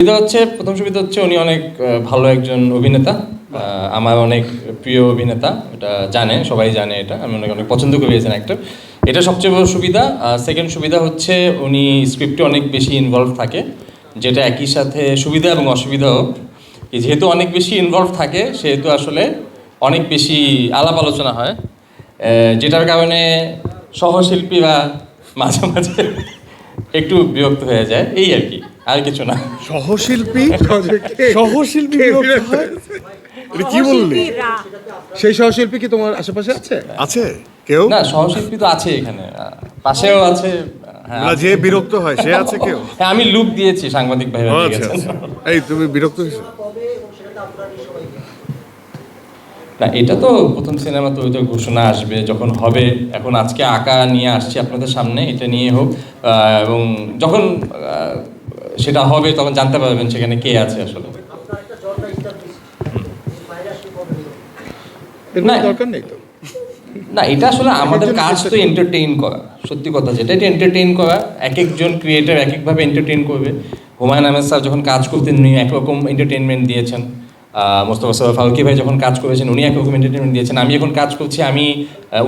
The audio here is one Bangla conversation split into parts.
সুবিধা হচ্ছে, প্রথম সুবিধা হচ্ছে উনি অনেক ভালো একজন অভিনেতা আমার অনেক প্রিয় অভিনেতা, এটা জানে, সবাই জানে এটা, আমি অনেক অনেক পছন্দ করি এজন অ্যাক্টর এটা সবচেয়ে বড় সুবিধা সেকেন্ড সুবিধা হচ্ছে উনি স্ক্রিপ্টে অনেক বেশি ইনভলভ থাকে, যেটা একই সাথে সুবিধা এবং অসুবিধাও যেহেতু অনেক বেশি ইনভলভ থাকে, সেহেতু আসলে অনেক বেশি আলাপ আলোচনা হয় যেটার কারণে সহশিল্পীরা মাঝে মাঝে একটু বিরক্ত হয়ে যায়, এই আর কি। আর কিছু না। সহশিল্পী? সহশিল্পী? এটা কি বললি? সেই সহশিল্পী কি তোমার আশেপাশে আছে? আছে। কেউ? না সহশিল্পী তো আছে এখানে। পাশেও আছে হ্যাঁ যে বিরক্ত হয় সে আছে কেউ? হ্যাঁ, আমি লুক দিয়েছি সাংবাদিক দিয়ে আচ্ছা। আচ্ছা। এই তুমি বিরক্ত হয়েছো? না এটা তো প্রথম সিনেমা তো ঘোষণা আসবে যখন হবে। এখন আজকে আঁকা নিয়ে আসছি আপনাদের সামনে এটা নিয়ে হোক। আহ, এবং যখন আহ, সেটা হবে তখন জানতে পারবেন সেখানে কে আছে আসলে। না। দরকার নেই তো। না এটা আসলে আমাদের কাজ তো এন্টারটেইন করা সত্যি কথা যেটা এটা এন্টারটেইন করা। এক একজন ক্রিয়েটার এক একভাবে এন্টারটেইন করবে। হুমায়ুন আহমেদ স্যার যখন কাজ করতেন উনি একরকম এন্টারটেইনমেন্ট দিয়েছেন। মোস্তফা সাহেব ফারুকি ভাই যখন কাজ করেছেন উনি একরকম এন্টারটেনমেন্ট দিয়েছেন। আমি এখন কাজ করছি আমি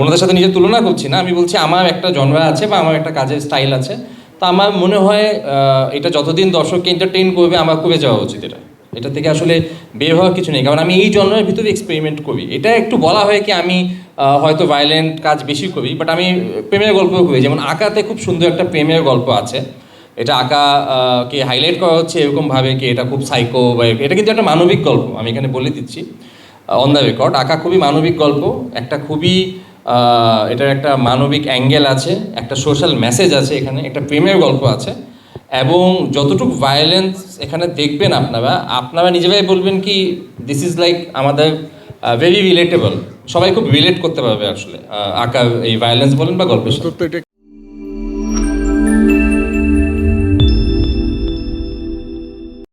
ওনাদের সাথে নিজের তুলনা করছি না। আমি বলছি আমার একটা জনরা আছে বা আমার একটা কাজের স্টাইল আছে। তো আমার মনে হয় এটা যতদিন দর্শককে এন্টারটেইন করবে, আমার করে যাওয়া উচিত এটা। এটা থেকে আসলে বের হওয়ার কিছু নেই। কারণ আমি এই জন্মের ভিতরে এক্সপেরিমেন্ট করি। এটা একটু বলা হয় কি আমি হয়তো ভায়োলেন্ট কাজ বেশি করি বাট আমি প্রেমের গল্প করি। যেমন আঁকাতে খুব সুন্দর একটা প্রেমের গল্প আছে। এটা আঁকা কে হাইলাইট করা হচ্ছে এরকমভাবে কি এটা খুব সাইকো বা এটা কিন্তু একটা মানবিক গল্প, আমি এখানে বলে দিচ্ছি অন দ্য রেকর্ড আঁকা খুবই মানবিক গল্প, একটা খুবই এটার একটা মানবিক অ্যাঙ্গেল আছে, একটা সোশ্যাল মেসেজ আছে এখানে, একটা প্রেমের গল্প আছে। এবং যতটুকু ভায়োলেন্স এখানে দেখবেন আপনারা আপনারা নিজেরাই বলবেন কি দিস ইজ লাইক আমাদের ভেরি রিলেটেবল সবাই খুব রিলেট করতে পারবে আসলে আঁকা এই ভায়োলেন্স বলেন বা গল্পের